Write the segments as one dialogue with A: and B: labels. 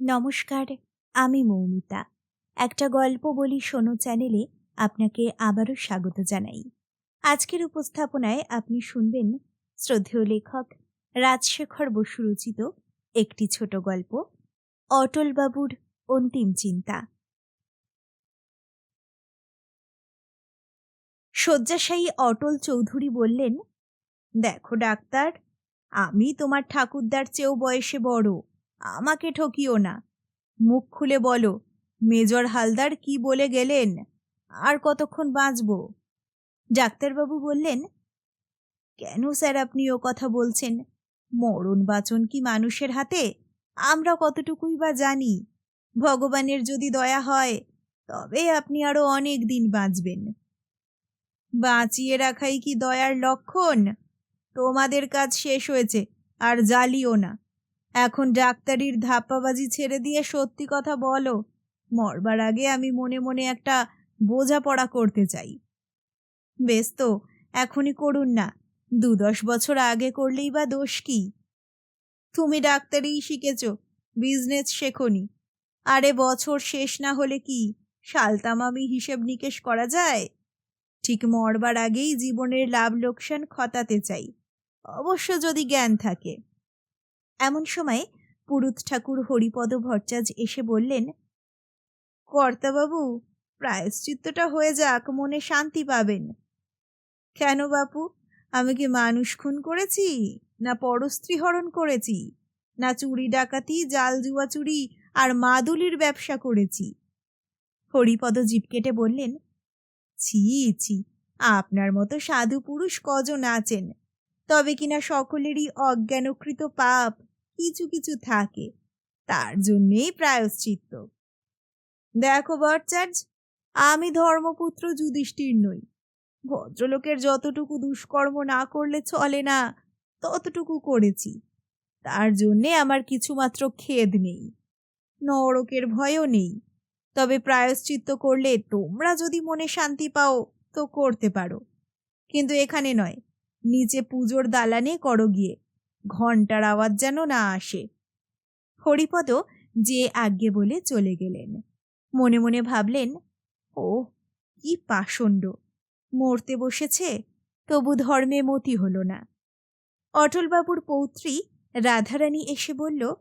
A: নমস্কার, আমি মৌমিতা। একটা গল্প বলি শোনো চ্যানেলে আপনাকে আবারও স্বাগত জানাই। আজকের উপস্থাপনায় আপনি শুনবেন শ্রদ্ধেয় লেখক রাজশেখর বসু রচিত একটি ছোট গল্প অটলবাবুর অন্তিম চিন্তা। শয্যাশায়ী অটল চৌধুরী বললেন, দেখো ডাক্তার, আমি তোমার ঠাকুরদার চেয়েও বয়সে বড়। আমাকে ঠকিও না। মুখ খুলে বলো, মেজর হালদার কি বলে গেলেন? আর কতক্ষণ বাঁচব? ডাক্তারবাবু বললেন, কেন স্যার আপনি ও কথা বলছেন? মরণ বাচন কি মানুষের হাতে? আমরা কতটুকুই বা জানি। ভগবানের যদি দয়া হয়, তবে আপনি আরও অনেক দিন বাঁচবেন। বাঁচিয়ে রাখাই কি দয়ার লক্ষণ? তোমাদের কাজ শেষ হয়েছে, আর জ্বালিও না। এখন ডাক্তারির ধাপ্পাবাজি ছেড়ে দিয়ে সত্যি কথা বলো। মরবার আগে আমি মনে মনে একটা বোঝাপড়া করতে চাই। বেশ তো, এখনই করুন না। দু দশ বছর আগে করলেই বা দোষ কি? তুমি ডাক্তারিই শিখেছ, বিজনেস শেখনি। আরে বছর শেষ না হলে কি, সালতামামি হিসেব নিকেশ করা যায়? ঠিক মরবার আগেই জীবনের লাভ লোকসান খতাতে চাই। অবশ্য যদি জ্ঞান থাকে। এমন সময় পুরুত ঠাকুর হরিপদ ভট্টাচ এসে বললেন, কর্তাবাবু, প্রায়শ্চিত্তটা হয়ে যাক, মনে শান্তি পাবেন। কেন বাপু, আমি কি মানুষ খুন করেছি, না পরস্ত্রী হরণ করেছি, না চুরি ডাকাতি, জাল জুয়া চুরি আর মাদুলির ব্যবসা করেছি? হরিপদ জিপ কেটে বললেন, ছি ছি, আপনার মতো সাধু পুরুষ কজন আছেন? তবে কিনা সকলেরই অজ্ঞানকৃত পাপ কিছু কিছু থাকে। তার জন্যেই প্রায়শ্চিত্ত। দেখো ভট্টাচার্য আমি ধর্মপুত্র যুধিষ্ঠির নই। ভদ্রলোকের যতটুকু দুষ্কর্ম না করলে চলে না, ততটুকু করেছি। তার জন্যে আমার কিছুমাত্র খেদ নেই। নরকের ভয়ও নেই। তবে প্রায়শ্চিত্ত করলে তোমরা যদি মনে শান্তি পাও, তো করতে পারো। কিন্তু এখানে নয় নিচে পুজোর দালানে করো গিয়ে। ঘণ্টার আওয়াজ যেন না আসে। হরিপদ যে আজ্ঞে বলে চলে গেলেন। মনে মনে ভাবলেন ও কি পাষণ্ড। মরতে বসেছে, তবু ধর্মে মতি হল না। অটলবাবুর পৌত্রী রাধারানী এসে বলল,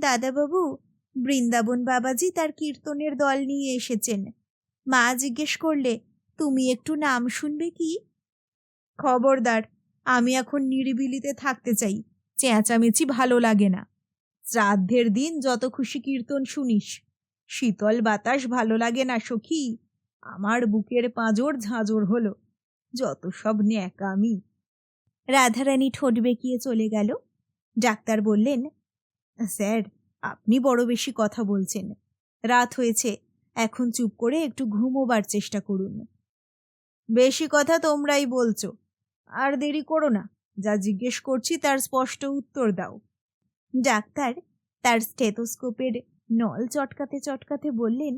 A: দাদাবাবু, বৃন্দাবন বাবাজি তার কীর্তনের দল নিয়ে এসেছেন। মা জিজ্ঞেস করলে, তুমি একটু নাম শুনবে কি? খবরদার আমি এখন নিরিবিলিতে থাকতে চাই, চেঁচামেচি ভালো লাগে না। শ্রাদ্ধের দিন যত খুশি কীর্তন শুনিস, শীতল বাতাস ভালো লাগে না সখী, আমার বুকের পাঁজর ঝাঁঝর হলো, যত সব ন্যাকামি। রাধারানী ঠোঁট বেঁকিয়ে চলে গেল। ডাক্তার বললেন, স্যার, আপনি বড় বেশি কথা বলছেন। রাত হয়েছে, এখন চুপ করে একটু ঘুমোবার চেষ্টা করুন। বেশি কথা তোমরাই বলছো। আর দেরি করো না। যা জিজ্ঞেস করছি তার স্পষ্ট উত্তর দাও। ডাক্তার তার স্টেথোস্কোপের নল চটকাতে চটকাতে বললেন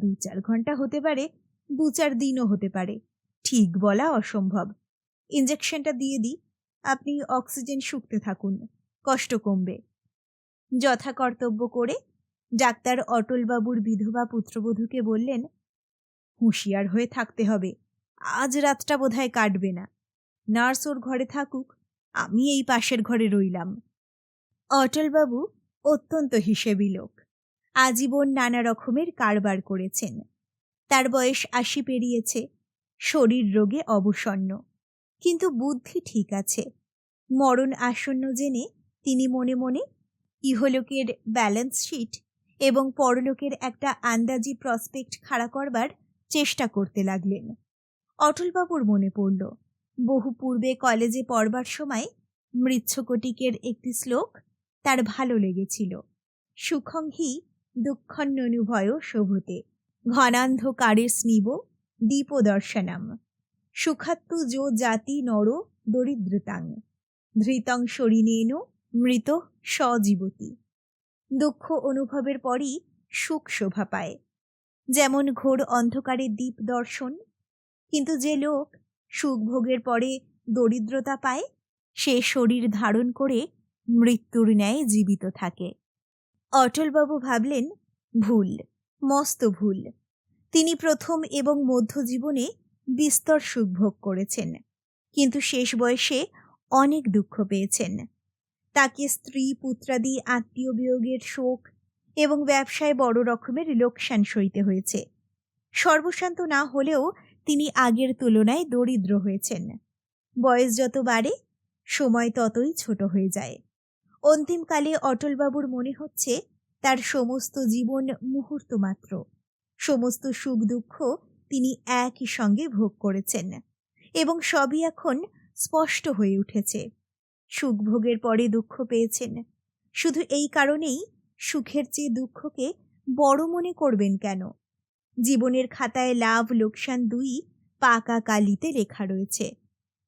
A: দু চার ঘণ্টা হতে পারে দু চার দিনও হতে পারে। ঠিক বলা অসম্ভব। ইঞ্জেকশনটা দিয়ে দিই। আপনি অক্সিজেন শুকতে থাকুন। কষ্ট কমবে। যথা কর্তব্য করে ডাক্তার অটলবাবুর বিধবা পুত্রবধূকে বললেন, হুঁশিয়ার হয়ে থাকতে হবে। আজ রাতটা বোধহয় কাটবে না। নার্স ওর ঘরে থাকুক, আমি এই পাশের ঘরে রইলাম। অটলবাবু অত্যন্ত হিসেবি লোক। আজীবন নানা রকমের কারবার করেছেন। তার বয়স আশি পেরিয়েছে, শরীর রোগে অবসন্ন। কিন্তু বুদ্ধি ঠিক আছে। মরণ আসন্ন জেনে তিনি মনে মনে ইহলোকের ব্যালেন্স শিট এবং পরলোকের একটা আন্দাজি প্রসপেক্ট খাড়া করবার চেষ্টা করতে লাগলেন। অটলবাবুর মনে পড়ল, বহু পূর্বে কলেজে পড়বার সময় মৃচ্ছকটিকের একটি শ্লোক তার ভালো লেগেছিল সুখং হি দুঃখন্ননুভয় শোভতে, ঘনান্ধকারের স্নিব দীপদর্শনম, সুখাত্তু যো জাতি নর দরিদ্রতাং, ধৃতং শরীনেন মৃত সজীবতী, দুঃখ অনুভবের পরই সুখ শোভা পায়, যেমন ঘোর অন্ধকারে দীপ দর্শন কিন্তু যে লোক সুখভোগের পরে দরিদ্রতা পায়, সে শরীর ধারণ করে মৃত্যুর ন্যায় জীবিত থাকে। অটলবাবু ভাবলেন, ভুল, মস্ত ভুল। তিনি প্রথম এবং মধ্য জীবনে বিস্তর সুখভোগ করেছেন, কিন্তু শেষ বয়সে অনেক দুঃখ পেয়েছেন। তাকে স্ত্রী, পুত্রাদি আত্মীয় বিয়োগের শোক এবং ব্যবসায় বড় রকমের লোকসান সইতে হয়েছে। সর্বশান্ত না হলেও তিনি আগের তুলনায় দরিদ্র হয়েছেন। বয়স যত বাড়ে, সময় ততই ছোট হয়ে যায়। অন্তিমকালে অটলবাবুর মনে হচ্ছে, তার সমস্ত জীবন মুহূর্ত মাত্র। সমস্ত সুখ দুঃখ তিনি একই সঙ্গে ভোগ করেছেন এবং সবই এখন স্পষ্ট হয়ে উঠেছে। সুখ ভোগের পরে দুঃখ পেয়েছেন। শুধু এই কারণেই সুখের চেয়ে দুঃখকে বড় মনে করবেন কেন? জীবনের খাতায় লাভ, লোকসান দুই পাকা কালিতে লেখা রয়েছে।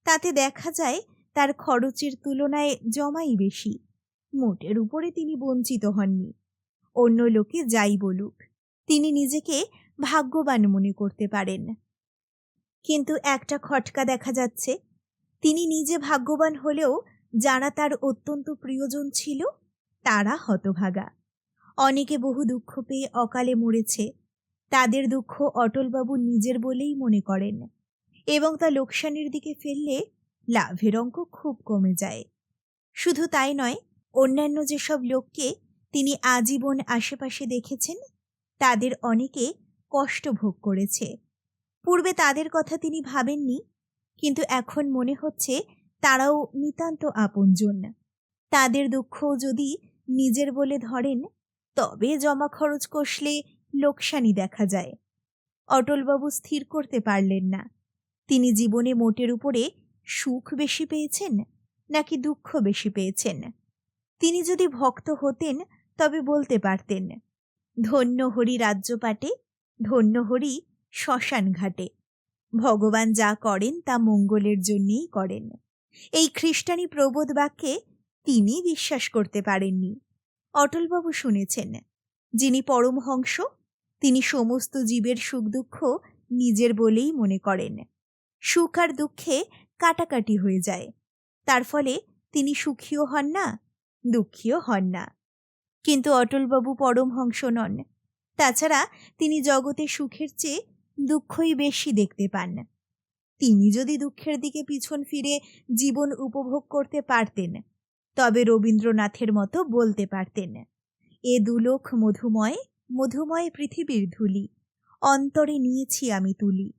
A: তাতে দেখা যায়, তার খরচের তুলনায় জমাই বেশি। মোটের উপরে তিনি বঞ্চিত হননি। অন্য লোকে যাই বলুক, তিনি নিজেকে ভাগ্যবান মনে করতে পারেন। কিন্তু একটা খটকা দেখা যাচ্ছে, তিনি নিজে ভাগ্যবান হলেও যারা তার অত্যন্ত প্রিয়জন ছিল, তারা হতভাগা। অনেকে বহু দুঃখ পেয়ে অকালে মরেছে তাদের দুঃখ অটলবাবু নিজের বলেই মনে করেন এবং তা লোকসানের দিকে ফেললে লাভের অঙ্ক খুব কমে যায়। শুধু তাই নয়, অন্যান্য যেসব লোককে তিনি আজীবন আশেপাশে দেখেছেন, তাদের অনেকে কষ্ট ভোগ করেছে। পূর্বে তাদের কথা তিনি ভাবেননি, কিন্তু এখন মনে হচ্ছে তারাও নিতান্ত আপনজন। তাদের দুঃখ যদি নিজের বলে ধরেন, তবে জমা খরচ কষলে লোকসানি দেখা যায়। অটলবাবু স্থির করতে পারলেন না। তিনি জীবনে মোটের উপরে সুখ বেশি পেয়েছেন, নাকি দুঃখ বেশি পেয়েছেন? তিনি যদি ভক্ত হতেন, তবে বলতে পারতেন, ধন্য হরি রাজ্যপাটে, ধন্য হরি শ্মশান ঘাটে। ভগবান যা করেন, তা মঙ্গলের জন্যেই করেন। এই খ্রিস্টানি প্রবোধ বাক্যে তিনি বিশ্বাস করতে পারেননি। অটলবাবু শুনেছেন, যিনি পরমহংস তিনি সমস্ত জীবের সুখ দুঃখ নিজের বলেই মনে করেন। সুখ আর দুঃখে কাটাকাটি হয়ে যায়। তার ফলে তিনি সুখীও হন না, দুঃখীও হন না। কিন্তু অটলবাবু পরমহংস নন। তাছাড়া তিনি জগতে সুখের চেয়ে দুঃখই বেশি দেখতে পান। তিনি যদি দুঃখের দিকে পিছন ফিরে জীবন উপভোগ করতে পারতেন, তবে রবীন্দ্রনাথের মতো বলতে পারতেন, এ দুলোক মধুময় মধুময় পৃথিবীর ধুলি। অন্তরে নিয়েছি আমি তুলি।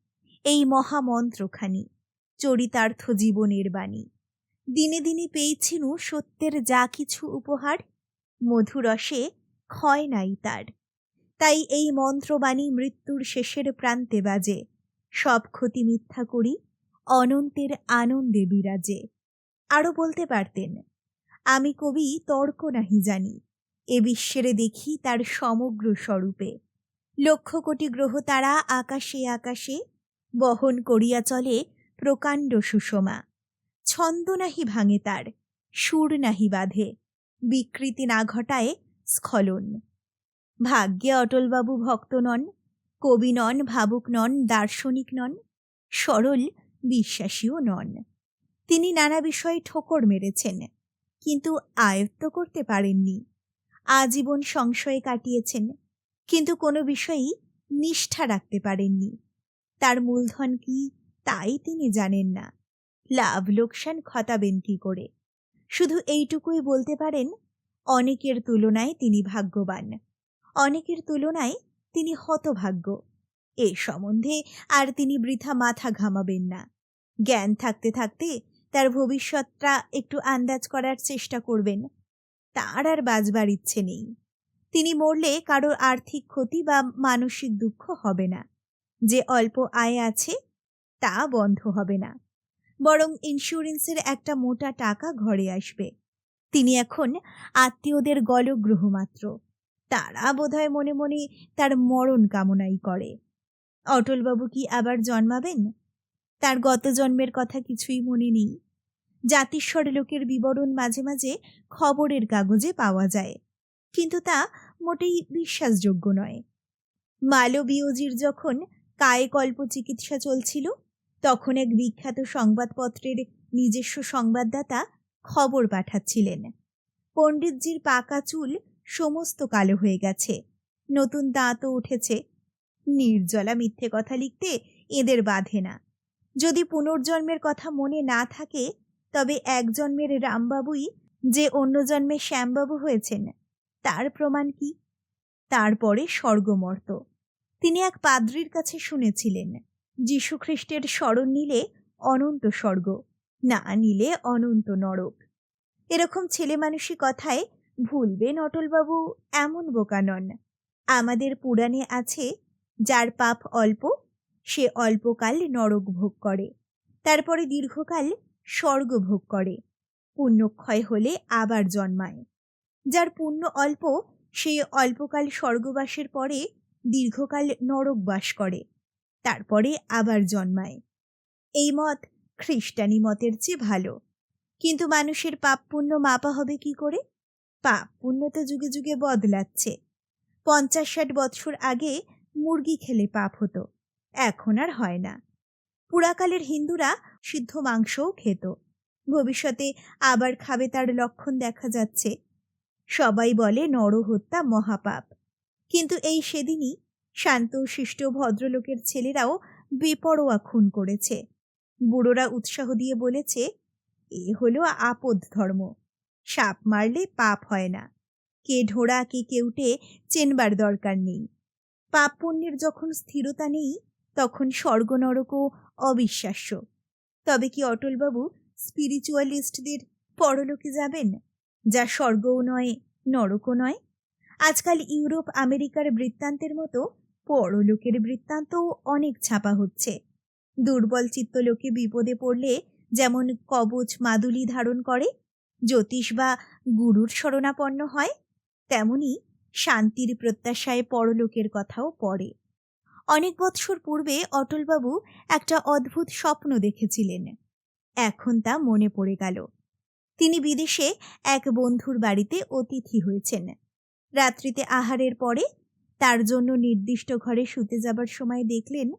A: এই মহামন্ত্রখানি, চরিতার্থ জীবনের বাণী। দিনে দিনে পেয়েছিনু সত্যের যা কিছু উপহার, মধুরসে ক্ষয় নাই তার। তাই এই মন্ত্রবাণী মৃত্যুর শেষের প্রান্তে বাজে। সব ক্ষতি মিথ্যা করি, অনন্তের আনন্দে বিরাজে। আরও বলতে পারতেন, আমি কবি তর্ক নাহি জানি এ বিশ্বের দেখি তার সমগ্র স্বরূপে। লক্ষ কোটি গ্রহ তারা আকাশে আকাশে বহন করিয়া চলে প্রকাণ্ড সুষমা। ছন্দ নাহি ভাঙে তার, সুর নাহি বাঁধে, বিকৃতি না ঘটায় স্খলন। ভাগ্যে অটলবাবু ভক্ত নন, কবি নন, ভাবুক নন, দার্শনিক নন, সরল বিশ্বাসীও নন। তিনি নানা বিষয়ে ঠোকর মেরেছেন, কিন্তু আয়ত্ত করতে পারেননি। আজীবন সংশয়ে কাটিয়েছেন, কিন্তু কোনো বিষয়েই নিষ্ঠা রাখতে পারেননি। তার মূলধন কি তাই তিনি জানেন না। লাভ লোকসান খতাবেন কি করে? শুধু এইটুকুই বলতে পারেন, অনেকের তুলনায় তিনি ভাগ্যবান। অনেকের তুলনায় তিনি হতভাগ্য। এ সম্বন্ধে আর তিনি বৃথা মাথা ঘামাবেন না। জ্ঞান থাকতে থাকতে তার ভবিষ্যৎটা একটু আন্দাজ করার চেষ্টা করবেন। তার আর বাজবার ইচ্ছে নেই। তিনি মরলে কারোর আর্থিক ক্ষতি বা মানসিক দুঃখ হবে না। যে অল্প আয় আছে, তা বন্ধ হবে না। বরং ইন্স্যুরেন্সের একটা মোটা টাকা ঘরে আসবে। তিনি এখন আত্মীয়দের গলগ্রহ মাত্র। তারা বোধহয় মনে মনে তার মরণ কামনাই করে। অটলবাবু কি আবার জন্মাবেন? তার গত জন্মের কথা কিছুই মনে নেই। জাতিস্বর লোকের বিবরণ মাঝে মাঝে খবরের কাগজে পাওয়া যায়। কিন্তু তা মোটেই বিশ্বাসযোগ্য নয়। মালবীয়জির যখন কায়কল্প চিকিৎসা চলছিল, তখন এক বিখ্যাত সংবাদপত্রের নিজস্ব সংবাদদাতা খবর পাঠাচ্ছিলেন। পণ্ডিতজির পাকা চুল সমস্ত কালো হয়ে গেছে, নতুন দাঁতও উঠেছে। নির্জলা মিথ্যে কথা লিখতে এদের বাধে না। যদি পুনর্জন্মের কথা মনে না থাকে তবে এক জন্মের রামবাবুই যে অন্য জন্মে শ্যামবাবু হয়েছেন, তার প্রমাণ কি? তারপরে স্বর্গমর্ত। তিনি এক পাদ্রির কাছে শুনেছিলেন যীশুখ্রিস্টের স্মরণ নিলে অনন্ত স্বর্গ, না নিলে অনন্ত নরক। এরকম ছেলে মানুষই কথায় ভুলবেন অটলবাবু এমন বোকা নন। আমাদের পুরাণে আছে, যার পাপ অল্প, সে অল্পকাল নরক ভোগ করে। তারপরে দীর্ঘকাল স্বর্গ ভোগ করে, পুণ্যক্ষয় হলে আবার জন্মায়। যার পুণ্য অল্প সে অল্পকাল স্বর্গবাসের পরে দীর্ঘকাল নরক বাস করে, তারপরে আবার জন্মায়। এই মত খ্রিস্টানি মতের চেয়ে ভালো। কিন্তু মানুষের পাপ পুণ্য মাপা হবে কি করে? পাপ পুণ্য তো যুগে যুগে বদলাচ্ছে। পঞ্চাশ ষাট বৎসর আগে মুরগি খেলে পাপ হতো, এখন আর হয় না। পুরাকালের হিন্দুরা সিদ্ধ মাংসও খেত। ভবিষ্যতে আবার খাবে তার লক্ষণ দেখা যাচ্ছে। সবাই বলে নরহত্যা মহাপাপ। কিন্তু এই সেদিনই শান্ত, শিষ্ট, ভদ্রলোকের ছেলেরাও বেপরোয়া খুন করেছে। বুড়োরা উৎসাহ দিয়ে বলেছে, এ হলো আপদ ধর্ম। সাপ মারলে পাপ হয় না। কে ঢোড়া, কে কেউটে চেনবার দরকার নেই। পাপ পুণ্যের যখন স্থিরতা নেই, তখন স্বর্গ নরকও অবিশ্বাস্য। তবে কি অটলবাবু স্পিরিচুয়ালিস্টদের পরলোকে যাবেন, যা স্বর্গও নয়, নরকও নয়? আজকাল ইউরোপ আমেরিকার বৃত্তান্তের মতো পরলোকের বৃত্তান্তও অনেক ছাপা হচ্ছে। দুর্বল চিত্ত লোকে বিপদে পড়লে যেমন কবচ মাদুলি ধারণ করে, জ্যোতিষ বা গুরুর শরণাপন্ন হয়, তেমনি শান্তির প্রত্যাশায় পরলোকের কথাও পড়ে। অনেক বৎসর পূর্বে অটলবাবু একটা অদ্ভুত স্বপ্ন দেখেছিলেন। এখন তা মনে পড়ে গেল। তিনি বিদেশে এক বন্ধুর বাড়িতে অতিথি হয়েছেন। রাত্রিতে আহারের পরে তার জন্য নির্দিষ্ট ঘরে শুতে যাবার সময় দেখলেন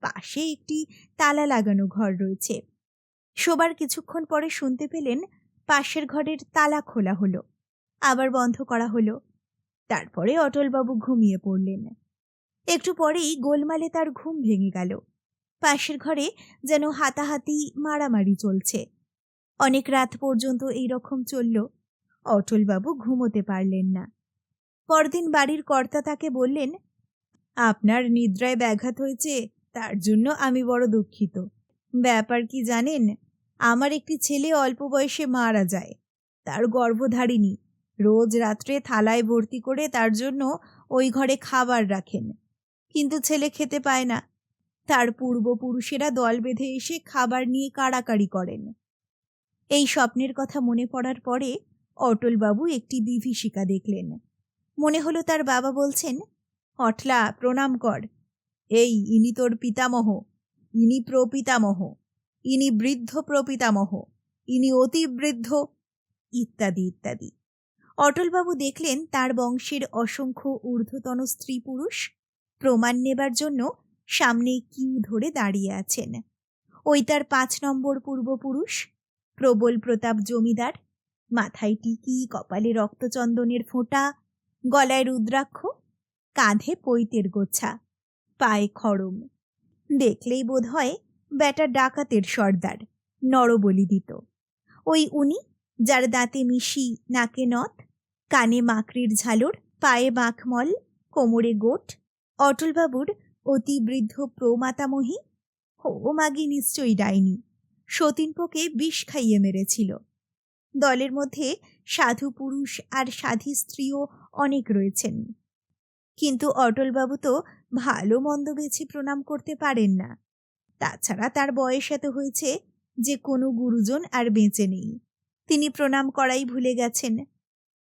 A: পাশে একটি তালা লাগানো ঘর রয়েছে। শোবার কিছুক্ষণ পরে শুনতে পেলেন পাশের ঘরের তালা খোলা হলো। আবার বন্ধ করা হলো। তারপরে অটলবাবু ঘুমিয়ে পড়লেন। একটু পরেই গোলমালে তার ঘুম ভেঙে গেল। পাশের ঘরে যেন হাতাহাতি মারামারি চলছে। অনেক রাত পর্যন্ত এই রকম চলল, অটলবাবু ঘুমোতে পারলেন না। পরদিন বাড়ির কর্তা তাকে বললেন, আপনার নিদ্রায় ব্যাঘাত হয়েছে, তার জন্য আমি বড় দুঃখিত। ব্যাপার কি জানেন, আমার একটি ছেলে অল্প বয়সে মারা যায়। তার গর্ভধারিণী। রোজ রাত্রে থালায় ভর্তি করে তার জন্য ওই ঘরে খাবার রাখেন। কিন্তু ছেলে খেতে পায় না। তার পূর্বপুরুষেরা দল বেঁধে এসে খাবার নিয়ে কাড়াকাড়ি করেন। এই স্বপ্নের কথা মনে পড়ার পরে অটলবাবু একটি বিভীষিকা দেখলেন। মনে হলো তার বাবা বলছেন, অটলা, প্রণাম কর। এই ইনি তোর পিতামহ। ইনি প্রপিতামহ। ইনি বৃদ্ধ প্রপিতামহ। ইনি অতি বৃদ্ধ। ইত্যাদি ইত্যাদি। অটলবাবু দেখলেন তার বংশের অসংখ্য ঊর্ধ্বতন স্ত্রী পুরুষ প্রমাণ নেবার জন্য সামনে কিউ ধরে দাঁড়িয়ে আছেন। ওই তার পাঁচ নম্বর পূর্বপুরুষ, প্রবল প্রতাপ জমিদার, মাথায় টিকি, কপালে রক্তচন্দনের ফোঁটা, গলায় রুদ্রাক্ষ, কাঁধে পৈতের গোছা, পায়ে খড়ম। দেখলেই বোধ হয় ব্যাটা ডাকাতের সর্দার, নরবলি দিত। ওই উনি, যার দাঁতে মিশি, নাকে নথ, কানে মাকড়ির ঝালর, পায়ে বাঁকমল কোমরে গোট অটলবাবুর অতি বৃদ্ধ প্রমাতামহী ও মাগি নিশ্চয়ই ডাইনি। সতীনপোকে বিষ খাইয়ে মেরেছিল। দলের মধ্যে সাধু পুরুষ আর সাধী স্ত্রীও অনেক রয়েছেন। কিন্তু অটলবাবু তো ভালো মন্দ বেছে প্রণাম করতে পারেন না। তাছাড়া তার বয়স এত হয়েছে যে কোনো গুরুজন আর বেঁচে নেই। তিনি প্রণাম করাই ভুলে গেছেন।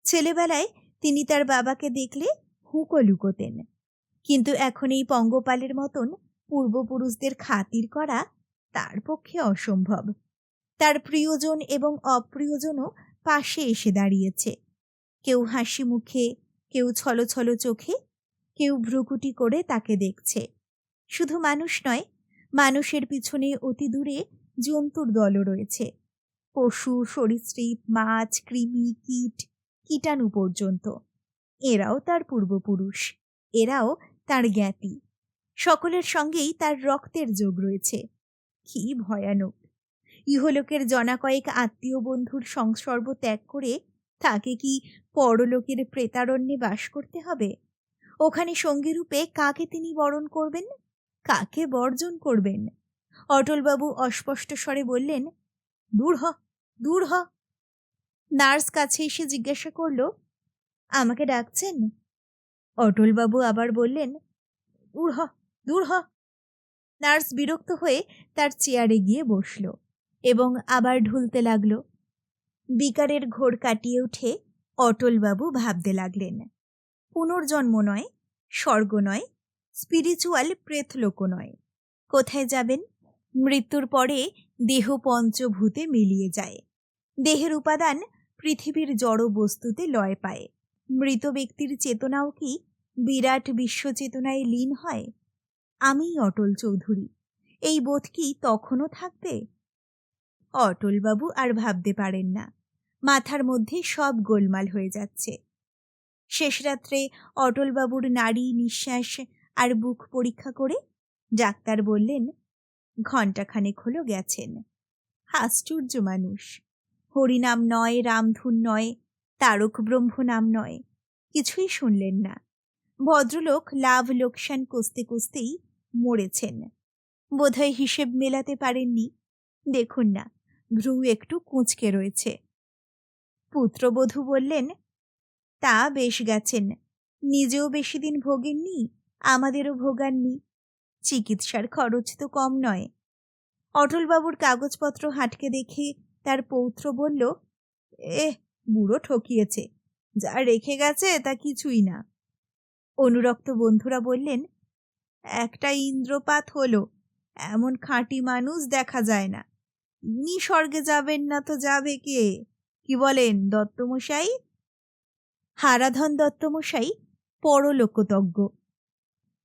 A: ছেলেবেলায় তিনি তার বাবাকে দেখলে হুঁকো লুকোতেন। কিন্তু এখন এই পঙ্গপালের মতন পূর্বপুরুষদের খাতির করা তার পক্ষে অসম্ভব। তার প্রিয়জন এবং অপ্রিয়জনও পাশে এসে দাঁড়িয়েছে। কেউ হাসি মুখে, কেউ ছলো ছলো চোখে, কেউ ভ্রুকুটি করে তাকে দেখছে। শুধু মানুষ নয়, মানুষের পিছনে অতি দূরে জন্তুর দলও রয়েছে। পশু, সরীসৃপ, মাছ, কৃমি, কীট, কীটাণু পর্যন্ত। এরাও তার পূর্বপুরুষ। এরাও তার জ্ঞাতি। সকলের সঙ্গেই তার রক্তের যোগ রয়েছে। কি ভয়ানক। ইহলোকের জনা কয়েক আত্মীয় বন্ধুর সংসর্গ ত্যাগ করে তাকে কি পরলোকের প্রেতারণ্যে বাস করতে হবে? ওখানে সঙ্গীরূপে কাকে তিনি বরণ করবেন? কাকে বর্জন করবেন? অটলবাবু অস্পষ্ট স্বরে বললেন, দূর হ দূর হ। নার্স কাছে এসে জিজ্ঞাসা করল, আমাকে ডাকছেন? অটলবাবু আবার বললেন, দূর হ দূর হ। নার্স বিরক্ত হয়ে তার চেয়ারে গিয়ে বসল এবং আবার ঢুলতে লাগল। বিকারের ঘোর কাটিয়ে উঠে অটলবাবু ভাবতে লাগলেন, পুনর্জন্ম নয়, স্বর্গ নয় স্পিরিচুয়াল প্রেতলোকও নয়। কোথায় যাবেন? মৃত্যুর পরে দেহ পঞ্চভূতে মিলিয়ে যায়। দেহের উপাদান পৃথিবীর জড় বস্তুতে লয় পায়। মৃত ব্যক্তির চেতনাও কি বিরাট বিশ্বচেতনায় লীন হয়? আমিই অটল চৌধুরী। এই বোধ কি তখনও থাকবে? অটলবাবু আর ভাবতে পারেন না। মাথার মধ্যে সব গোলমাল হয়ে যাচ্ছে। শেষ রাত্রে অটলবাবুর নাড়ি নিঃশ্বাস আর বুক পরীক্ষা করে ডাক্তার বললেন, ঘণ্টাখানেক হলো গেছেন। আশ্চর্য মানুষ। হরিনাম নয়, রামধুন নয় তারক ব্রহ্ম নাম নয়। কিছুই শুনলেন না। ভদ্রলোক লাভ লোকসান কষতে কষতেই মরেছেন। বোধহয় হিসেব মেলাতে পারেননি। দেখুন না, ভ্রু একটু কুঁচকে রয়েছে। পুত্রবধূ বললেন, তা বেশ গেছেন। নিজেও বেশি দিন ভোগেননি, আমাদেরও ভোগাননি। চিকিৎসার খরচ তো কম নয়। অটলবাবুর কাগজপত্র হাটকে দেখে তার পৌত্র বলল এ বুড়ো ঠকিয়েছে। যা রেখে গেছে তা কিছুই না। অনুরক্ত বন্ধুরা বললেন একটা ইন্দ্রপাত হলো এমন খাঁটি মানুষ দেখা যায় না। ইনি স্বর্গে যাবেন না তো যাবে কে? কি বলেন দত্তমশাই? হারাধন দত্তমশাই পরলোকতজ্ঞ।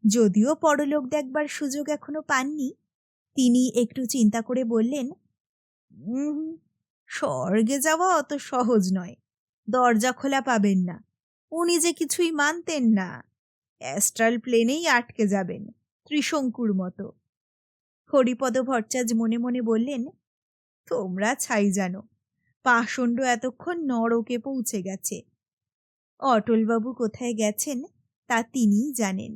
A: যদিও পরলোক দেখবার সুযোগ এখনও পাননি তিনি একটু চিন্তা করে বললেন "উম, স্বর্গে যাওয়া অত সহজ নয় দরজা খোলা পাবেন না। উনি যে কিছুই মানতেন না। অ্যাস্ট্রাল প্লেনেই আটকে যাবেন, ত্রিশঙ্কুর মতো। হরিপদ ভট্টাচ মনে মনে বললেন, তোমরা ছাই জানো, পাষণ্ড এতক্ষণ নরকে পৌঁছে গেছে। অটলবাবু কোথায় গেছেন তা তিনিই জানেন,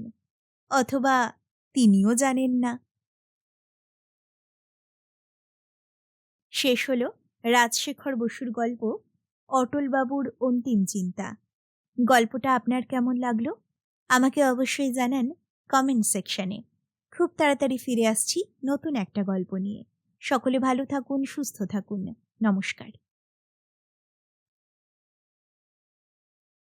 A: অথবা তিনিও জানেন না। শেষ হল রাজশেখর বসুর গল্প, অটলবাবুর অন্তিম চিন্তা। গল্পটা আপনার কেমন লাগল? আমাকে অবশ্যই জানান কমেন্ট সেকশনে খুব তাড়াতাড়ি ফিরে আসছি নতুন একটা গল্প নিয়ে। সকলে ভালো থাকুন, সুস্থ থাকুন। নমস্কার।